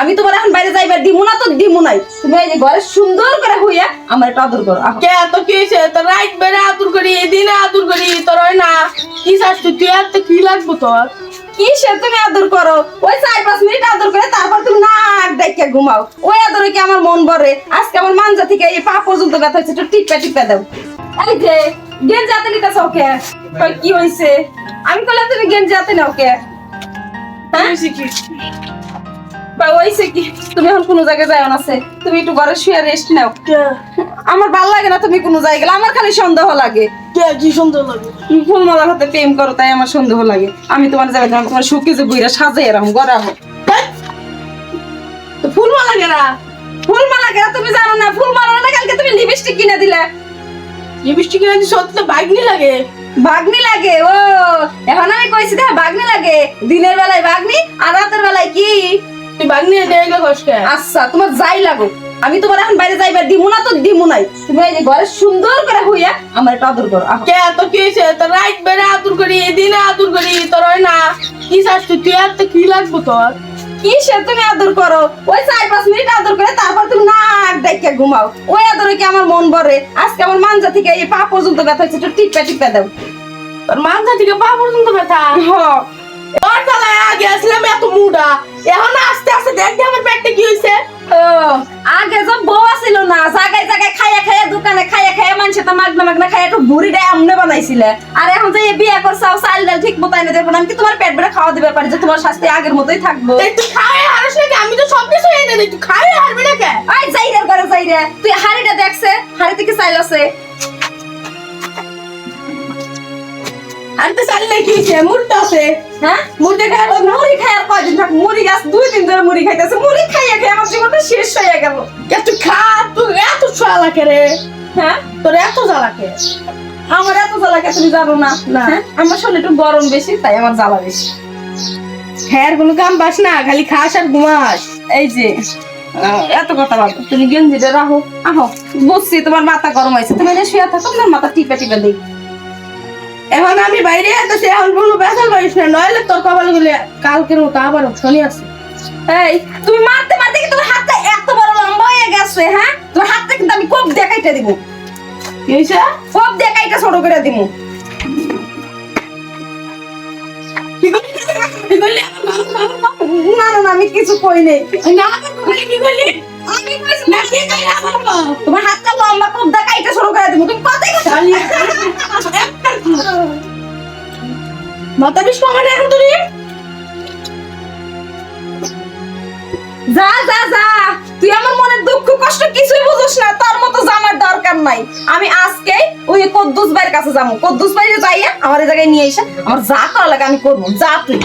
আমি তোমার এখন বাইরে যাইবার দিমু না তো দিমু নাই। তুমি এই ঘরে সুন্দর করে হইয়া আমার একটা আদর করো কে তো কি হয়েছে তোর রাইট বেড়ে আতুর করি দিনে আতুর করি তোর হয় না? কি চাস তুই? তুই আর তো কি লাগবো তোর? কি সে তুমি আদর করো? ওই চার পাঁচ মিনিট আদর করে তারপর তুমি নাক দেখে ঘুমাও। ওই আদরে কি আমার মন ভরে? আজকে আমার মানজা থেকে এই পা পর্যন্ত ব্যথা হচ্ছে একটু টিপে টিপে দাও। এই যে গেঞ্জি হাতে নিতেছ ওকে? কই কি হইছে? আমি কইলাম তুমি গেঞ্জি হাতে নাও কে হ্যাঁ? হয়েছে কি? তুমি এখন কোনো জায়গায় যাও না তুমি একটু ঘরে শুয়ে রেস্ট নাও। আমার ভালো লাগে না তুমি কোনো জায়গায় গেলে আমার খালি সন্দেহ লাগে। কি? সুন্দর লাগে? ফুলমালার হাতে প্রেম করো তাই আমার সন্দেহ লাগে। আমি তোমার যাবে তোমার সুখে যে বইরা সাজাই এরকম গড়া হোক। তো ফুলমালা কেন তুমি জানো না? ফুলমালা না কালকে তুমি লিপস্টিক কিনে দিলে। লিপস্টিক কিনে দিস সত্যি বাইকনি লাগে। বাগনি লাগে ও। এখন আমি কইছি দেখা বাগনি লাগে। দিনের বেলায় বাগনি আর রাতের বেলায় কি? তুই দেখলে কষ্টে আচ্ছা তোমার যাই লাগো আমি তোমার এখন বাইরে যাইবার দিমু না তো দিমু নাই। তুমি এই ঘরে সুন্দর করে হইয়া আমার একটা আদর করো কে তো কি হয়েছে তোর রাইট বেড়ে আতুর করি দিনে আতুর করি তোর হয় না। কি চাস তুই? তুই আর তো কি লাগবো তোর? কি সে তুমি আদর করো? ওই চার পাঁচ মিনিট আদর করে তারপর তুমি নাক দেখে ঘুমাও। ওই আদরে কি আমার মন ভরে? আজকে আমার মানজা থেকে এই পা পর্যন্ত ব্যথা হচ্ছে একটু টিপে টিপে দাও। তোর মাথা থেকে পা পর্যন্ত ব্যথা? হ। আসলাম এত মুডা। এখন আস্তে আস্তে দেখ আমার পেটে কি হয়েছে আগে যে বউ আছিল না জায়গায় জায়গায় খাইয়া খাইয়া দোকানে খাইয়া খাইয়া মানুষে তো মাগনা মাগনা খাইয়া একটু বুড়ি আমনে বানাইছিলে। আর এখন যে বিয়ে করছাও চাল ডাল ঠিক মতো এনে দেবো আমি কি তোমার পেট বেড়ে খাওয়া দিতে পারি যে তোমার স্বাস্থ্য আগের মতোই থাকব? তুই খাওয়াই হারিস নাকি আমি তো সব কিছু এনে দিই তুই খাওয়াই হারবি না কে? আই যাই রে করে যাই রে। তুই হাড়িটা দেখছে হাড়ি থেকে চাইল আছে? আর তো চাললে কি হয়েছে মুডটা আছে। হ্যাঁ? মুডটা খাই মুড়ি খাই আর কয়দিন থাক মুড়ি গাছ দুই দিন ধরে মুড়ি খাইতেছে। মুড়ি খাইয়া খাইয়া আমার জীবনটা শেষ হয়ে গেল। কে খা? তুই এত জ্বালাকে রে। হ্যাঁ? তোর এত জ্বালাকে আমার এত জ্বালাকে তুমি জানো না? না। হ্যাঁ? আমার শরীর একটু গরম বেশি তাই আমার জ্বালা বেশি। খেয়ার কোনো কাম পাস না খালি খাস আর ঘুমাস। এই যে এত কথা বলতো তুমি গেঞ্জিটা রাখো। আহো বুঝছি তোমার মাথা গরম হয়েছে। তুমি শুয়ে থাকো তোমার মাথা টিপে টিপে দিই এখন আমি বাইরে আসতেছি এখন কোনো বেসাল পারিস না নইলে তোর কপাল গুলি কালকের মতো আবার শনি আছে। এই তুমি মারতে মারতে কি তোমার হাতটা এত বড় লম্বা হয়ে গেছে হ্যাঁ? তোমার হাতটা কিন্তু আমি কোপ দিয়ে কাইটা দিব কি হয়েছে কোপ দিয়ে কাইটা ছোট করে দিব না না আমি কিছু কই নাই। না কি করলি? তোমার হাতটা লম্বা কাইটা ছোট করে দিব তুমি তুই যা যা যা তুই আমার মনের দুঃখ কষ্ট কিছুই বুঝিস না তার মতো জানার দরকার নাই আমি আজকে ওই কদ্দুস ভাইয়ের কাছে যাব কদ্দুস ভাইয়ের যাইয়া আমার জায়গায় নিয়ে এসে আমার যা করা লাগে আমি করব যা তুই